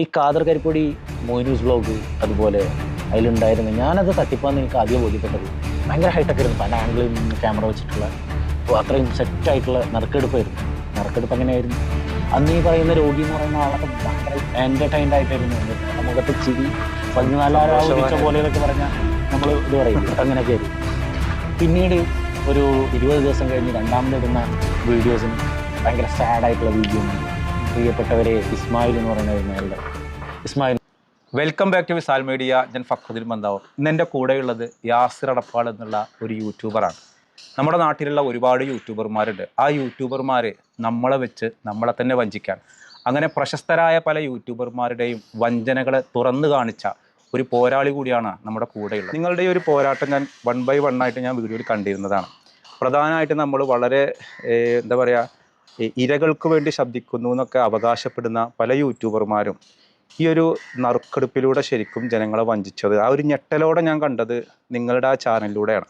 ഈ കാദർ കരിപ്പൊടി മോയിനൂസ് ബ്ലോഗ് അതുപോലെ അതിലുണ്ടായിരുന്ന. ഞാനത് തട്ടിപ്പാന്ന് എനിക്ക് ആദ്യം ബോധ്യപ്പെട്ടത്. ഭയങ്കര ഹൈടെക് ആയിരുന്നു. പല ആംഗിളിൽ നിന്ന് ക്യാമറ വെച്ചിട്ടുള്ള. അപ്പോൾ അത്രയും സെറ്റായിട്ടുള്ള നറുക്കെടുപ്പായിരുന്നു. നറുക്കെടുപ്പ് എങ്ങനെയായിരുന്നു അന്ന് ഈ പറയുന്ന രോഗി എന്ന് പറയുന്ന ആളൊക്കെ ഭയങ്കര എന്റർടൈൻഡ് ആയിട്ടായിരുന്നു. മുഖത്ത് ചിരി പതിനാലായിരം ഉദിച്ച പോലെ എന്നൊക്കെ പറഞ്ഞാൽ നമ്മൾ ഇത് പറയും അങ്ങനെയൊക്കെ ആയിരുന്നു. പിന്നീട് ഒരു ഇരുപത് ദിവസം കഴിഞ്ഞ് രണ്ടാമതിടുന്ന വീഡിയോസിന് ഭയങ്കര സാഡായിട്ടുള്ള വീഡിയോ പ്രിയപ്പെട്ടവരെ ഇസ്മായിൽ എന്ന് പറയുന്ന അയാളുടെ Ismail welcome back to Visal media ഞാൻ ഫഖുദ്ദീൻ മന്ദാവ് ഇന്ന് എന്റെ കൂടെയുള്ളത് യാസിർ അടപ്പാൾ എന്നുള്ള ഒരു യൂട്യൂബറാണ് നമ്മുടെ നാട്ടിലുള്ള ഒരുപാട് യൂട്യൂബർമാരുണ്ട് ആ യൂട്യൂബർമാർ നമ്മളെ വെച്ച് നമ്മളെ തന്നെ വഞ്ചിക്കാൻ. അങ്ങനെ പ്രശസ്തരായ പല യൂട്യൂബർമാരുടെയും വഞ്ചനകളെ തുറന്നു കാണിച്ച ഒരു പോരാളി കൂടിയാണ് നമ്മുടെ കൂടെയുള്ളത്. നിങ്ങളുടെ ഈ ഒരു പോരാട്ടം ഞാൻ വൺ ബൈ വൺ ആയിട്ട് ഞാൻ വീഡിയോയിൽ കണ്ടിരുന്നതാണ്. പ്രധാനമായിട്ട് നമ്മൾ വളരെ എന്താ പറയുക ഇരകൾക്ക് വേണ്ടി ശബ്ദിക്കുന്നു എന്നൊക്കെ അവകാശപ്പെടുന്ന പല യൂട്യൂബർമാരും ഈ ഒരു നറുക്കെടുപ്പിലൂടെ ശരിക്കും ജനങ്ങളെ വഞ്ചിച്ചത്. ആ ഒരു ഞെട്ടലോടെ ഞാൻ കണ്ടത് നിങ്ങളുടെ ആ ചാനലിലൂടെയാണ്.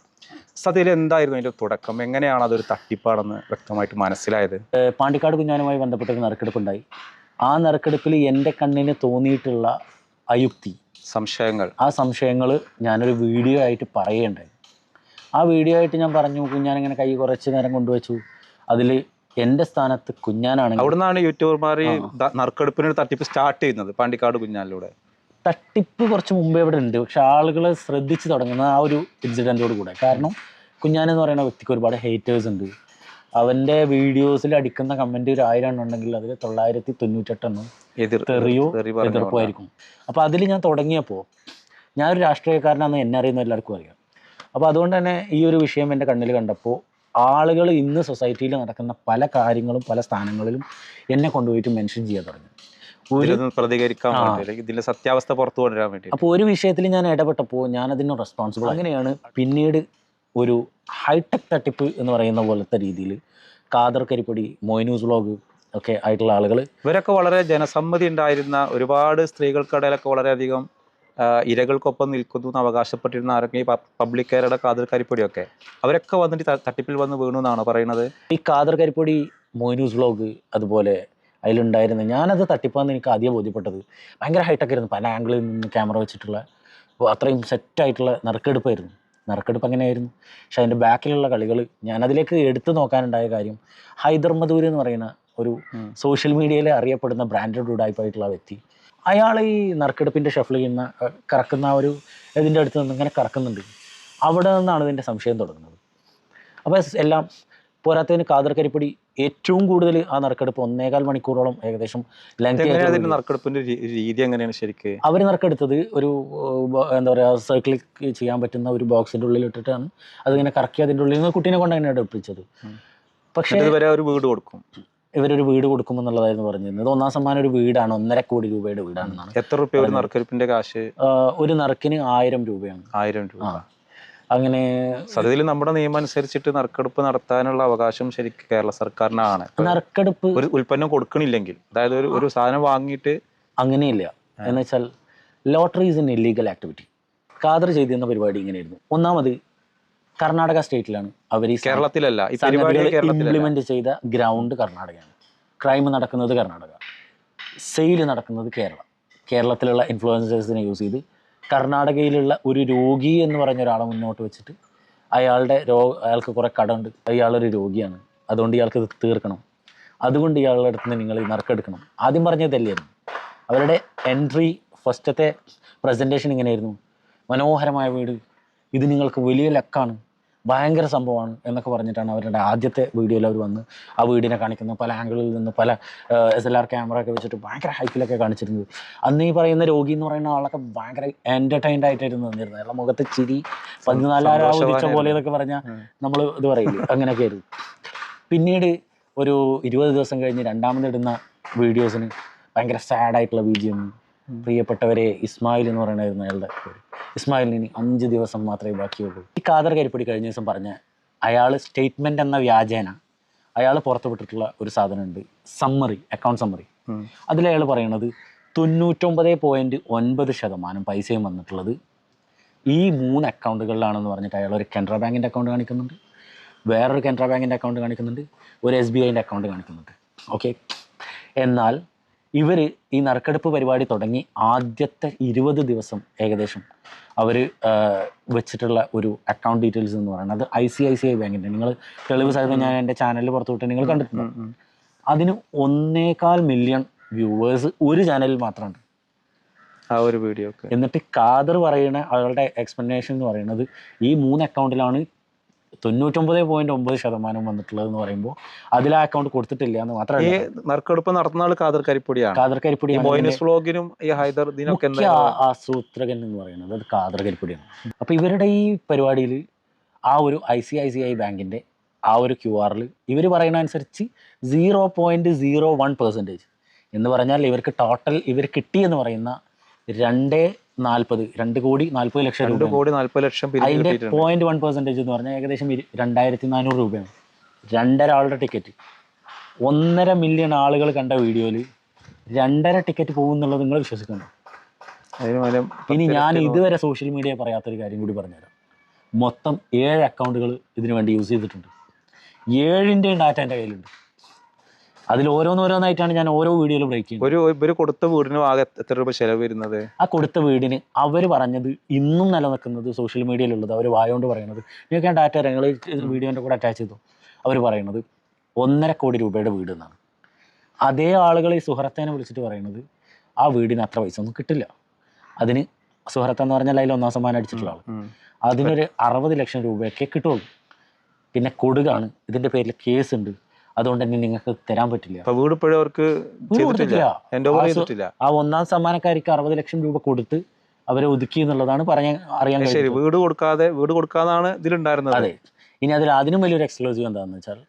സത്യത്തിൽ എന്തായിരുന്നു അതിന്റെ തുടക്കം? എങ്ങനെയാണ് അതൊരു തട്ടിപ്പാണെന്ന് വ്യക്തമായിട്ട് മനസ്സിലായത്? പാണ്ടിക്കാട് കുഞ്ഞാനുമായി ബന്ധപ്പെട്ട ഒരു നറുക്കെടുപ്പുണ്ടായി. ആ നറുക്കെടുപ്പിൽ എന്റെ കണ്ണിന് തോന്നിയിട്ടുള്ള അയുക്തി സംശയങ്ങൾ. ആ സംശയങ്ങൾ ഞാനൊരു വീഡിയോ ആയിട്ട് പറയുകയുണ്ടായി. ആ വീഡിയോ ആയിട്ട് ഞാൻ പറഞ്ഞു കുഞ്ഞാനിങ്ങനെ കൈ കുറച്ച് നേരം കൊണ്ടുവച്ചു. അതിൽ എന്റെ സ്ഥാനത്ത് കുഞ്ഞാനാണെങ്കിൽ അവിടുന്നാണ് യൂട്യൂബർമാർ ഈ നറുക്കെടുപ്പിന് തട്ടിപ്പ് സ്റ്റാർട്ട് ചെയ്യുന്നത് പാണ്ടിക്കാട് കുഞ്ഞാലിലൂടെ തട്ടിപ്പ് കുറച്ച് മുമ്പേ ഇവിടെ ഉണ്ട്. പക്ഷെ ആളുകൾ ശ്രദ്ധിച്ച് തുടങ്ങുന്ന ആ ഒരു ഇൻസിഡന്റോട് കൂടെ. കാരണം കുഞ്ഞാൻ എന്ന് പറയുന്ന വ്യക്തിക്ക് ഒരുപാട് ഹേറ്റേഴ്സ് ഉണ്ട്. അവന്റെ വീഡിയോസിൽ അടിക്കുന്ന കമന്റ് ഒരു ആയിരം എണ്ണം ഉണ്ടെങ്കിൽ അതിൽ തൊള്ളായിരത്തി തൊണ്ണൂറ്റെട്ടെണ്ണം എതിർ തെറിയോ തെറി പറഞ്ഞ എതിർപ്പുമായിരിക്കും അപ്പോൾ അതിൽ ഞാൻ തുടങ്ങിയപ്പോൾ ഞാനൊരു രാഷ്ട്രീയക്കാരനാണെന്ന് എന്നെ അറിയുന്ന എല്ലാവർക്കും അറിയാം. അപ്പോൾ അതുകൊണ്ട് തന്നെ ഈ ഒരു വിഷയം എന്റെ കണ്ണിൽ കണ്ടപ്പോൾ ആളുകൾ ഇന്ന് സൊസൈറ്റിയിൽ നടക്കുന്ന പല കാര്യങ്ങളും പല സ്ഥാനങ്ങളിലും എന്നെ കൊണ്ടുപോയിട്ട് മെൻഷൻ ചെയ്യാൻ തുടങ്ങി. പ്രതികരിക്കാൻ ഇതിന്റെ സത്യാവസ്ഥ പുറത്തു കൊണ്ടുവരാൻ വേണ്ടി അപ്പോൾ ഒരു വിഷയത്തിൽ ഞാൻ ഇടപെട്ടപ്പോൾ ഞാൻ അതിന് റെസ്പോൺസിബിൾ അങ്ങനെയാണ് പിന്നീട് ഒരു ഹൈടെക് തട്ടിപ്പ് എന്ന് പറയുന്ന പോലത്തെ രീതിയിൽ കാദർ കരിപ്പൊടി മൊയ്നൂസ് വ്ളോഗ് ഒക്കെ ആയിട്ടുള്ള ആളുകൾ ഇവരൊക്കെ വളരെ ജനസമ്മതി ഉണ്ടായിരുന്ന ഒരുപാട് സ്ത്രീകൾക്കിടയിലൊക്കെ വളരെയധികം ഇരകൾക്കൊപ്പം നിൽക്കുന്നു എന്ന് അവകാശപ്പെട്ടിരുന്ന ആരൊക്കെ പബ്ലിക് കെയറുടെ കാതൽ കരിപ്പൊടിയൊക്കെ. അവരൊക്കെ വന്നിട്ട് തട്ടിപ്പിൽ വന്ന് വീണു എന്നാണ് പറയുന്നത്? ഈ കാതൽ കരിപ്പൊടി മോയിനൂസ് വ്ളോഗ് അതുപോലെ അതിലുണ്ടായിരുന്നു ഞാനത് തട്ടിപ്പാന്ന് എനിക്ക് ആദ്യം ബോധ്യപ്പെട്ടത്. ഭയങ്കര ഹൈടെക് ആയിരുന്നു. പല ആംഗിളിൽ നിന്ന് ക്യാമറ വെച്ചിട്ടുള്ള അത്രയും സെറ്റായിട്ടുള്ള നറുക്കെടുപ്പായിരുന്നു. നറുക്കെടുപ്പ് എങ്ങനെയായിരുന്നു? പക്ഷെ അതിന്റെ ബാക്കിലുള്ള കളികൾ ഞാനതിലേക്ക് എടുത്തു നോക്കാനുണ്ടായ കാര്യം ഹൈദർ മധൂർ എന്ന് പറയുന്ന ഒരു സോഷ്യൽ മീഡിയയിൽ അറിയപ്പെടുന്ന ബ്രാൻഡഡ് ഉഡായ്പായിട്ടുള്ള വ്യക്തി. അയാൾ ഈ നറുക്കെടുപ്പിന്റെ ഷഫിൾ ചെയ്യുന്ന കറക്കുന്ന ഒരു ഇതിന്റെ അടുത്ത് നിന്ന് ഇങ്ങനെ കറക്കുന്നുണ്ട്. അവിടെ നിന്നാണ് ഇതിന്റെ സംശയം തുടങ്ങുന്നത്. അപ്പോൾ എല്ലാം പോരാത്തതിന് കാതർ കരിപ്പൊടി ഏറ്റവും കൂടുതൽ ആ നറുക്കെടുപ്പ് ഒന്നേകാൽ മണിക്കൂറോളം ഏകദേശം നറുക്കെടുപ്പിന്റെ രീതി എങ്ങനെയാണ് ശരിക്ക്? അവർ നറുക്കെടുത്തത് ഒരു എന്താ പറയുക സർക്കിൾ ചെയ്യാൻ പറ്റുന്ന ഒരു ബോക്സിന്റെ ഉള്ളിൽ ഇട്ടിട്ടാണ്. അതിങ്ങനെ കറക്കി അതിന്റെ ഉള്ളിൽ നിന്ന് കുട്ടീനെ കൊണ്ട് അങ്ങനെ എടുപ്പിച്ചത്. പക്ഷേ ഇതുവരെ ഒരു വീട് കൊടുക്കും. ഇവരൊരു വീട് കൊടുക്കുമെന്നുള്ളതായിരുന്നു പറഞ്ഞിരുന്നത്. ഒന്നാം സമ്മാനം ഒരു വീടാണ്. ഒന്നര കോടി രൂപയുടെ വീടാണെന്നാണ്. എത്ര രൂപ ഒരു നറുക്കെടുപ്പിന്റെ കാശ്? ഒരു നറുക്കിന് ആയിരം രൂപയാണ്. ആയിരം രൂപ. അങ്ങനെ സത്യത്തിൽ നമ്മുടെ നിയമം അനുസരിച്ചിട്ട് നറുക്കെടുപ്പ് നടത്താനുള്ള അവകാശം ശരിക്കും കേരള സർക്കാരിനാണ്. നറുക്കെടുപ്പ് ഒരു ഉൽപ്പന്നം കൊടുക്കണില്ലെങ്കിൽ അതായത് ഒരു ഒരു സാധനം വാങ്ങിയിട്ട് അങ്ങനെയില്ല. എന്ന് വെച്ചാൽ lottery is in illegal activity Kader ചെയ്തിരുന്ന പരിപാടി ഇങ്ങനെയായിരുന്നു. ഒന്നാമത് കർണാടക സ്റ്റേറ്റിലാണ് അവർ കേരളത്തിലല്ല ഇംപ്ലിമെന്റ് ചെയ്ത ഗ്രൗണ്ട് കർണാടകയാണ്. ക്രൈം നടക്കുന്നത് കർണാടക. സെയിൽ നടക്കുന്നത് കേരളം. കേരളത്തിലുള്ള ഇൻഫ്ലുവൻസേഴ്സിനെ യൂസ് ചെയ്ത് കർണാടകയിലുള്ള ഒരു രോഗി എന്ന് പറഞ്ഞ ഒരാളെ മുന്നോട്ട് വെച്ചിട്ട് അയാളുടെ രോഗ അയാൾക്ക് കുറേ കടമുണ്ട്. അയാളൊരു രോഗിയാണ്. അതുകൊണ്ട് ഇയാൾക്ക് ഇത് തീർക്കണം. അതുകൊണ്ട് ഇയാളുടെ അടുത്ത് നിന്ന് നിങ്ങൾ നറുക്കെടുക്കണം. ആദ്യം പറഞ്ഞതല്ലായിരുന്നു അവരുടെ എൻട്രി ഫസ്റ്റത്തെ പ്രസന്റേഷൻ ഇങ്ങനെയായിരുന്നു മനോഹരമായ വീട്. ഇത് നിങ്ങൾക്ക് വലിയ ലക്കാണ്. ഭയങ്കര സംഭവമാണ് എന്നൊക്കെ പറഞ്ഞിട്ടാണ് അവരുടെ ആദ്യത്തെ വീഡിയോയിൽ അവർ വന്ന് ആ വീടിനെ കാണിക്കുന്നത്. പല ആംഗിളിൽ നിന്ന് പല എസ് എൽ ആർ ക്യാമറ ഒക്കെ വെച്ചിട്ട് ഭയങ്കര ഹൈക്കിലൊക്കെ കാണിച്ചിരുന്നത്. അന്ന് ഈ പറയുന്ന രോഗി എന്ന് പറയുന്ന ആളൊക്കെ ഭയങ്കര എന്റർടൈൻഡ് ആയിട്ടായിരുന്നു വന്നിരുന്നത്. അയാളുടെ മുഖത്ത് ചിരി പതിനാലായിരം ഉദിച്ച പോലെ. എന്നൊക്കെ പറഞ്ഞാൽ. നമ്മൾ ഇത് പറയില്ലേ? അങ്ങനെയൊക്കെ ആയിരുന്നു. പിന്നീട് ഒരു ഇരുപത് ദിവസം കഴിഞ്ഞ് രണ്ടാമതിടുന്ന വീഡിയോസിന് ഭയങ്കര സാഡായിട്ടുള്ള വീഡിയോ പ്രിയപ്പെട്ടവരെ ഇസ്മായിൽ എന്ന് പറയണമായിരുന്നു അയാളുടെ പേര്. ഇസ്മായിലിന് ഇനി അഞ്ച് ദിവസം മാത്രമേ ബാക്കിയുള്ളൂ. ഈ കാദർ കരിപ്പൊടി കഴിഞ്ഞ ദിവസം പറഞ്ഞ അയാൾ സ്റ്റേറ്റ്മെന്റ് എന്ന വ്യാജേന അയാൾ പുറത്തുവിട്ടിട്ടുള്ള ഒരു സാധനമുണ്ട്. Summary account summary. അതിൽ അയാൾ പറയണത് തൊണ്ണൂറ്റൊമ്പത് പോയിന്റ് ഒൻപത് ശതമാനം പൈസയും വന്നിട്ടുള്ളത് ഈ മൂന്ന് അക്കൗണ്ടുകളിലാണെന്ന് പറഞ്ഞിട്ട് അയാൾ ഒരു കനറ ബാങ്കിന്റെ അക്കൗണ്ട് കാണിക്കുന്നുണ്ട്. വേറൊരു കനറ ബാങ്കിന്റെ അക്കൗണ്ട് കാണിക്കുന്നുണ്ട്. ഒരു എസ് ബി ഐന്റെ അക്കൗണ്ട് കാണിക്കുന്നുണ്ട്. ഓക്കെ എന്നാൽ ഇവർ ഈ നറുക്കെടുപ്പ് പരിപാടി തുടങ്ങി ആദ്യത്തെ ഇരുപത് ദിവസം ഏകദേശം അവർ വെച്ചിട്ടുള്ള ഒരു അക്കൗണ്ട് ഡീറ്റെയിൽസ് എന്ന് പറയുന്നത്. അത് I C I C I ബാങ്കിന്റെ നിങ്ങൾ തെളിവ് സഹിതം ഞാൻ എന്റെ ചാനലിൽ പുറത്തു വിട്ട് നിങ്ങൾ കണ്ടിട്ടുണ്ട്? അതിന് ഒന്നേകാൽ മില്യൺ വ്യൂവേഴ്സ് ഒരു ചാനലിൽ മാത്രമുണ്ട്. ആ ഒരു വീഡിയോ എന്നിട്ട് കാദർ പറയുന്ന അയാളുടെ എക്സ്പ്ലനേഷൻ എന്ന് പറയുന്നത് ഈ മൂന്ന് അക്കൗണ്ടിലാണ് തൊണ്ണൂറ്റൊമ്പത് പോയിന്റ് ഒമ്പത് ശതമാനം വന്നിട്ടുള്ളത് എന്ന് പറയുമ്പോൾ അതിൽ ആ അക്കൗണ്ട് കൊടുത്തിട്ടില്ല എന്ന് ഈ മാത്രമല്ല നറുക്കെടുപ്പ് നടത്തുന്ന ആൾ ഖാദർ കരിപ്പൊടിയാണ്. ഖാദർ കരിപ്പൊടി ഈ ഈ ഹൈദർ ദിനൊക്കെ ആസൂത്രകൻ എന്ന് പറയുന്നത് അത് ഖാദർ കരിപ്പൊടിയാണ്. അപ്പോൾ ഇവരുടെ ഈ പരിപാടിയിൽ ആ ഒരു I C I C I ബാങ്കിന്റെ ആ ഒരു ക്യു ആറിൽ ഇവർ പറയുന്ന അനുസരിച്ച് zero point zero one percentage എന്ന് പറഞ്ഞാൽ ഇവർക്ക് ടോട്ടൽ ഇവർ കിട്ടിയെന്ന് പറയുന്ന രണ്ട് നാൽപ്പത് രണ്ട് കോടി നാൽപ്പത് ലക്ഷം രണ്ട് രൂപ കോടി നാല്പത് ലക്ഷം അതിന്റെ കിട്ടിയിട്ടുണ്ട്. പോയിന്റ് വൺ പെർസെന്റേജ് എന്ന് പറഞ്ഞാൽ ഏകദേശം ഇരു- രണ്ടായിരത്തി നാനൂറ് രൂപയാണ്. രണ്ടര ആളുടെ ടിക്കറ്റ് ഒന്നര മില്യൺ ആളുകൾ കണ്ട വീഡിയോയിൽ രണ്ടര ടിക്കറ്റ് പോകുന്നുള്ളത് നിങ്ങൾ വിശ്വസിക്കുന്നു അതിന് ഇനി ഞാൻ ഇതുവരെ സോഷ്യൽ മീഡിയ പറയാത്തൊരു കാര്യം കൂടി പറഞ്ഞുതരാം. മൊത്തം ഏഴ് അക്കൗണ്ടുകൾ ഇതിനു വേണ്ടി യൂസ് ചെയ്തിട്ടുണ്ട്. ഏഴിന്റെയും ഡാറ്റ എന്റെ കയ്യിലുണ്ട്. അതിൽ ഓരോന്നോരോന്നായിട്ടാണ് ഞാൻ ഓരോ വീഡിയോയിൽ ബ്രേക്ക് ചെയ്യുന്നത്. ഒരു ഇവർ കൊടുത്ത വീടിന് ആകെ എത്ര രൂപ ചെലവ് വരുന്നത്? ആ കൊടുത്ത വീടിന് അവർ പറഞ്ഞത് ഇന്നും നിലനിൽക്കുന്നത് സോഷ്യൽ മീഡിയയിലുള്ളത് അവർ വായോണ്ട് പറയുന്നത് നിങ്ങൾക്ക് ഞാൻ ഡാറ്റ ഞങ്ങൾ വീഡിയോന്റെ കൂടെ അറ്റാച്ച് ചെയ്തു. അവർ പറയുന്നത് ഒന്നര കോടി രൂപയുടെ വീട് എന്നാണ്. അതേ ആളുകൾ ഈ സുഹൃത്തേനെ വിളിച്ചിട്ട് പറയുന്നത് ആ വീടിന് അത്ര പൈസ ഒന്നും കിട്ടില്ല. അതിന് സുഹൃത്ത് എന്ന് പറഞ്ഞാൽ അതിൽ ഒന്നാം സമ്മാനം അടിച്ചിട്ടുള്ള ആൾ അതിനൊരു അറുപത് ലക്ഷം രൂപയൊക്കെ കിട്ടുള്ളൂ. പിന്നെ കൊടുകാണ്. ഇതിന്റെ പേരിൽ കേസ് ഉണ്ട്. അതുകൊണ്ട് തന്നെ നിങ്ങൾക്ക് തരാൻ പറ്റില്ല. വീട് ഇപ്പോഴും അവർക്ക് ചെയ്തിട്ടില്ല. കൊടുത്തിട്ടില്ല. ആ ഒന്നാം സമ്മാനക്കാർക്ക് അറുപത് ലക്ഷം രൂപ കൊടുത്ത് അവരെ ഒതുക്കി എന്നുള്ളതാണ് പറയാൻ അറിയാൻ ശരി. വീട് കൊടുക്കാതെ വീട് കൊടുക്കാതാണ് ഇതിലുണ്ടായിരുന്നത്. അതെ. ഇനി അതിൽ അതിനും വലിയൊരു എക്സ്ക്ലൂസീവ് എന്താണെന്ന് വെച്ചാൽ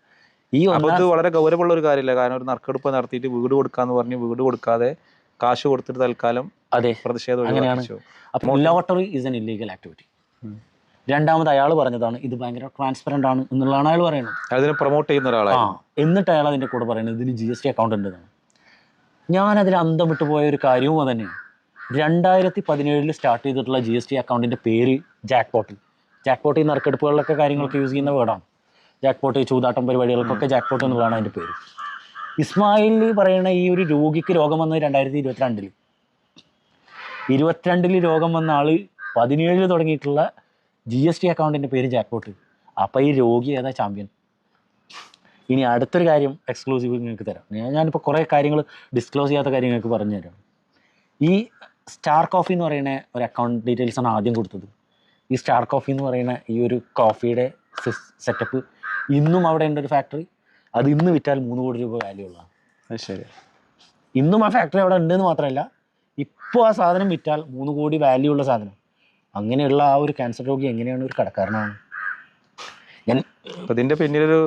ഈ അപ്പൊ വളരെ ഗൗരവമുള്ള ഒരു കാര്യമില്ല. കാരണം ഒരു നറുക്കെടുപ്പ് നടത്തിയിട്ട് വീട് കൊടുക്കാന്ന് പറഞ്ഞ് വീട് കൊടുക്കാതെ കാശ് കൊടുത്തിട്ട് തൽക്കാലം അതെ. പ്രതിഷേധം അങ്ങനെയാണ്. അപ്പോൾ ഈസ് എൻ ഇല്ലീഗൽ ആക്ടിവിറ്റി. രണ്ടാമത് അയാൾ പറഞ്ഞതാണ് ഇത് ഭയങ്കര ട്രാൻസ്പെറന്റ് ആണ് എന്നുള്ളതാണ് അയാൾ പറയുന്നത്. അതിനെ പ്രൊമോട്ട് ചെയ്യുന്ന ആ ഒരാളാണ് എന്നിട്ട് അയാൾ അതിന്റെ കൂടെ പറയുന്നത് ഇതിന് ജി എസ് ടി അക്കൗണ്ട് ഉണ്ടെന്നാണ് ഞാനതിൽ അന്തം വിട്ടു പോയ ഒരു കാര്യവും തന്നെയാണ് രണ്ടായിരത്തി പതിനേഴിൽ സ്റ്റാർട്ട് ചെയ്തിട്ടുള്ള ജി എസ് ടി അക്കൗണ്ടിന്റെ പേര് ജാക്ക് പോട്ടിൽ ജാക്ക് പോട്ടിൽ നറുക്കെടുപ്പുകളിലൊക്കെ കാര്യങ്ങളൊക്കെ യൂസ് ചെയ്യുന്ന വേർഡാണ്. ജാക്ക് പോട്ട് ചൂതാട്ടം പരിപാടികൾക്കൊക്കെ ജാക്ക് പോട്ട് എന്നുള്ളതാണ് അതിന്റെ പേര്. ഇസ്മായിൽ പറയുന്ന ഈ ഒരു രോഗിക്ക് രോഗം വന്നത് രണ്ടായിരത്തി ഇരുപത്തിരണ്ടിൽ ഇരുപത്തിരണ്ടിൽ രോഗം വന്ന ആൾ പതിനേഴിൽ തുടങ്ങിയിട്ടുള്ള ജി എസ് ടി അക്കൗണ്ടിന്റെ പേര് ജാക്ക്പോട്ട് അപ്പോൾ ഈ രോഗി ഏതാ ചാമ്പ്യൻ ഇനി അടുത്തൊരു കാര്യം എക്സ്ക്ലൂസീവ് നിങ്ങൾക്ക് തരാം. ഞാൻ ഞാനിപ്പോൾ കുറേ കാര്യങ്ങൾ ഡിസ്ക്ലോസ് ചെയ്യാത്ത കാര്യങ്ങൾ നിങ്ങൾക്ക് പറഞ്ഞു തരാം ഈ സ്റ്റാർ കോഫി എന്ന് പറയുന്ന ഒരു അക്കൗണ്ട് ഡീറ്റെയിൽസ് ആണ് ആദ്യം കൊടുത്തത്. ഈ സ്റ്റാർ കോഫി എന്ന് പറയുന്ന ഈ ഒരു കോഫിയുടെ സെറ്റപ്പ് ഇന്നും അവിടെ ഉണ്ട് ഒരു ഫാക്ടറി അത് ഇന്ന് വിറ്റാൽ മൂന്ന് കോടി രൂപ വാല്യൂ ഉള്ളതാണ്. അത് ശരി. ഇന്നും ആ ഫാക്ടറി അവിടെ ഉണ്ടെന്ന് മാത്രമല്ല ഇപ്പോൾ ആ സാധനം വിറ്റാൽ മൂന്ന് കോടി വാല്യൂ ഉള്ള സാധനം. അങ്ങനെയുള്ള ആ ഒരു ക്യാൻസർ രോഗി എങ്ങനെയാണ് ഒരു കടക്കാരനാണ്? ഞാൻ അപ്പൊ ഇതിന്റെ പിന്നിലൊരു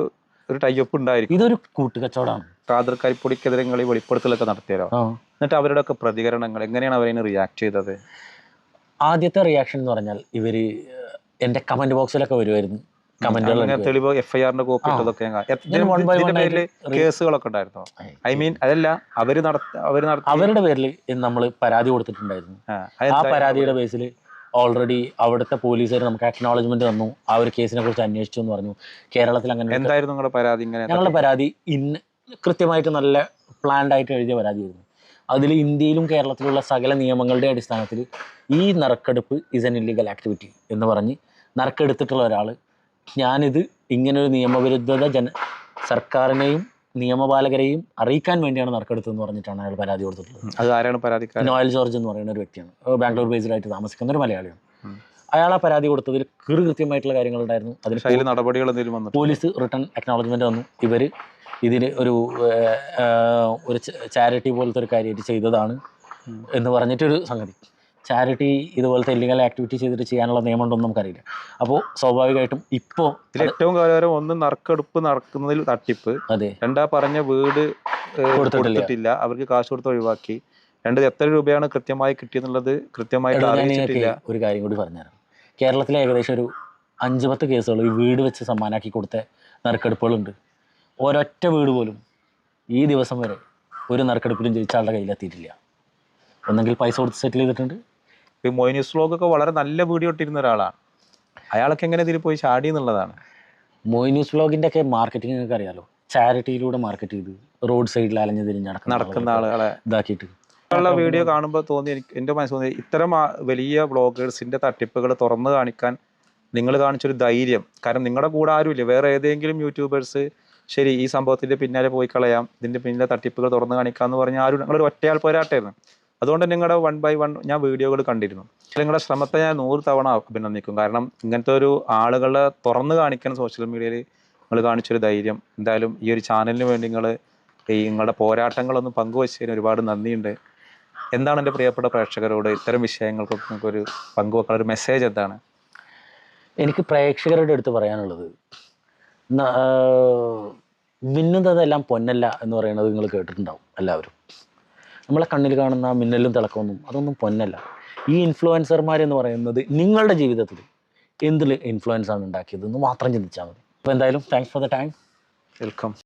ഒരു ടൈപ്പ് ഉണ്ടായിരിക്കും. ഇതൊരു കൂട്ടുകച്ചവടമാണ്. ഖാദർ കരിപ്പൊടിക്കെതിരെ നിങ്ങൾ ഈ വെളിപ്പെടുത്തലൊക്കെ നടത്തിയാലോ ആ. എന്നിട്ട് അവരുടെ ഒക്കെ പ്രതികരണങ്ങൾ എങ്ങനെയാണ് അവരതിന് റിയാക്ട് ചെയ്തത്? ആദ്യത്തെ റിയാക്ഷൻ എന്ന് പറഞ്ഞാൽ ഇവർ എന്റെ കമന്റ് ബോക്സിലൊക്കെ വരുമായിരുന്നു അങ്ങനെ തെളിവ് എഫ് ഐ ആറിന്റെ കോപ്പി ആ. ഇട്ടതൊക്കെ ഞാൻ കാണാം. എത്ര- ഞാൻ one by ഇതിന്റെ one പേരിൽ ആയിട്ട് re- കേസുകളൊക്കെ ഉണ്ടായിരുന്നോ? ഐ മീൻ അതല്ല അവർ നടത്ത അവർ നടത്തി അവരുടെ പേരിൽ നമ്മൾ പരാതി കൊടുത്തിട്ടുണ്ടായിരുന്നു. ആ, ആ അതെന്താ- പരാതിയുടെ ബേസിൽ ഓൾറെഡി അവിടുത്തെ പോലീസുകാർ നമുക്ക് അക്നോളജ്മെന്റ് തന്നു. ആ ഒരു കേസിനെ കുറിച്ച് അന്വേഷിച്ചു എന്ന് പറഞ്ഞു. കേരളത്തിൽ അങ്ങനെ എന്തായിരുന്നു നിങ്ങളുടെ പരാതി ഇങ്ങനെ? ഞങ്ങളുടെ പരാതി ഇന്ന് കൃത്യമായിട്ട് നല്ല പ്ലാൻഡ് ആയിട്ട് എഴുതിയ പരാതിയായിരുന്നു. അതിൽ ഇന്ത്യയിലും കേരളത്തിലുള്ള സകല നിയമങ്ങളുടെ അടിസ്ഥാനത്തിൽ ഈ നറുക്കെടുപ്പ് ഇസ് എൻ ഇല്ലീഗൽ ആക്ടിവിറ്റി എന്ന് പറഞ്ഞ് നറുക്കെടുത്തിട്ടുള്ള ഒരാൾ ഞാനിത് ഇങ്ങനൊരു നിയമവിരുദ്ധത ജന സർക്കാരിനെയും നിയമപാലകരെയും അറിയിക്കാൻ വേണ്ടിയാണ് നറുക്കെടുത്തതെന്ന് പറഞ്ഞിട്ടാണ് അയാൾ പരാതി കൊടുത്തിട്ടുള്ളത്. അത് ആരാണ് പരാതിക്കാരൻ? നോയൽ ജോർജ് എന്ന് പറയുന്ന ഒരു വ്യക്തിയാണ്. ബാംഗ്ലൂർ ബേസ്ഡ് ആയിട്ട് താമസിക്കുന്ന ഒരു മലയാളിയാണ്. അയാൾ ആ പരാതി കൊടുത്തതിൽ കൃ കൃത്യമായിട്ടുള്ള കാര്യങ്ങളുണ്ടായിരുന്നു. അതിൽ നടപടികൾ എന്തെങ്കിലും വന്നു പോലീസ് റിട്ടേൺ അക്നോളജ്മെന്റ് വന്നു ഇവർ ഇതിന് ഒരു ഒരു ചാരിറ്റി പോലത്തെ ഒരു കാര്യമായിട്ട് ചെയ്തതാണ്. എന്ന് പറഞ്ഞിട്ടൊരു സംഗതി. ചാരിറ്റി ഇതുപോലത്തെ ഇല്ലീഗൽ ആക്ടിവിറ്റി ചെയ്തിട്ട് ചെയ്യാനുള്ള നിയമം ഉണ്ടോന്നും നമുക്കറിയില്ല. അപ്പോൾ സ്വാഭാവികമായിട്ടും ഇപ്പോൾ ഏറ്റവും കാലം ഒന്ന് നറുക്കെടുപ്പ് നടക്കുന്നതിൽ തട്ടിപ്പ്. അതെ. രണ്ടാ പറഞ്ഞ വീട് കൊടുത്തിട്ടില്ല. അവർക്ക് കാശ് കൊടുത്ത് ഒഴിവാക്കി. രണ്ട് എത്ര രൂപയാണ് കൃത്യമായി കിട്ടിയെന്നുള്ളത് കൃത്യമായിട്ട് അറിയിച്ചിട്ടില്ല. ഒരു കാര്യം കൂടി പറഞ്ഞുതരാം. കേരളത്തിലെ ഏകദേശം ഒരു അഞ്ച് പത്ത് കേസുകൾ ഈ വീട് വെച്ച് സമ്മാനാക്കി കൊടുത്ത നറുക്കെടുപ്പുകളുണ്ട്. ഒരൊറ്റ വീട് പോലും ഈ ദിവസം വരെ ഒരു നറുക്കെടുപ്പിലും ജയിച്ച ആളുടെ കയ്യിലെത്തിയിട്ടില്ല. ഒന്നെങ്കിൽ പൈസ കൊടുത്ത് സെറ്റിൽ ചെയ്തിട്ടുണ്ട്. ഈ മൊയിനിസ് ഒക്കെ വളരെ നല്ല വീഡിയോ ഇട്ടിരുന്ന ഒരാളാണ്. അയാളൊക്കെ എങ്ങനെ ഇതിൽ പോയി ചാടി എന്നുള്ളതാണ്? മോയ് ബ്ലോഗിന്റെ ഒക്കെ മാർക്കറ്റിംഗ് നിങ്ങൾക്ക് അറിയാലോ ചാരിറ്റിയിലൂടെ മാർക്കറ്റ് ചെയ്ത് റോഡ് സൈഡിൽ അലഞ്ഞു തിരിഞ്ഞ് നടക്കുന്ന നടക്കുന്ന ആളുകളെ ആളുകളെ ഇതാക്കിയിട്ട്. ഉള്ള വീഡിയോ കാണുമ്പോൾ തോന്നി എനിക്ക് എന്റെ മനസ്സിൽ തോന്നി ഇത്തരം വലിയ ബ്ലോഗേഴ്സിന്റെ തട്ടിപ്പുകൾ തുറന്നു കാണിക്കാൻ നിങ്ങൾ കാണിച്ചൊരു ധൈര്യം. കാരണം നിങ്ങളുടെ കൂടെ ആരുമില്ല. വേറെ ഏതെങ്കിലും യൂട്യൂബേഴ്സ് ശരി ഈ സംഭവത്തിന്റെ പിന്നാലെ പോയി കളയാം ഇതിന്റെ പിന്നിലെ തട്ടിപ്പുകൾ തുറന്നു കാണിക്കാന്ന് പറഞ്ഞാൽ ആരും നിങ്ങളൊരു ഒറ്റയാൾ പോരാട്ടായിരുന്നു അതുകൊണ്ട് നിങ്ങളുടെ വൺ ബൈ വൺ ഞാൻ വീഡിയോകൾ കണ്ടിരുന്നു. നിങ്ങളുടെ ശ്രമത്തെ ഞാൻ നൂറ് തവണ അഭിനന്ദിക്കും. കാരണം ഇങ്ങനത്തെ ഒരു ആളുകളെ തുറന്നു കാണിക്കുന്ന സോഷ്യൽ മീഡിയയിൽ നിങ്ങൾ കാണിച്ചൊരു ധൈര്യം. എന്തായാലും ഈ ഒരു ചാനലിന് വേണ്ടി നിങ്ങൾ ഈ നിങ്ങളുടെ പോരാട്ടങ്ങളൊന്നും പങ്കുവച്ചതിന് ഒരുപാട് നന്ദിയുണ്ട്. എന്താണ് എന്റെ പ്രിയപ്പെട്ട പ്രേക്ഷകരോട് ഇത്തരം വിഷയങ്ങൾക്കൊക്കെ നിങ്ങൾക്ക് ഒരു പങ്കുവെക്കാൻ ഒരു മെസ്സേജ് എന്താണ്? എനിക്ക് പ്രേക്ഷകരുടെ അടുത്ത് പറയാനുള്ളത് മിന്നുന്നതെല്ലാം പൊന്നല്ല എന്ന് പറയുന്നത് നിങ്ങൾ കേട്ടിട്ടുണ്ടാവും എല്ലാവരും. നമ്മളെ കണ്ണിൽ കാണുന്ന മിന്നലും തിളക്കമൊന്നും അതൊന്നും പൊന്നല്ല. ഈ ഇൻഫ്ലുവൻസർമാരെന്ന് പറയുന്നത് നിങ്ങളുടെ ജീവിതത്തിൽ എന്തിൽ ഇൻഫ്ലുവൻസ് ആണ് ഉണ്ടാക്കിയത് എന്ന് മാത്രം ചിന്തിച്ചാൽ മതി. അപ്പോൾ എന്തായാലും thanks for the time welcome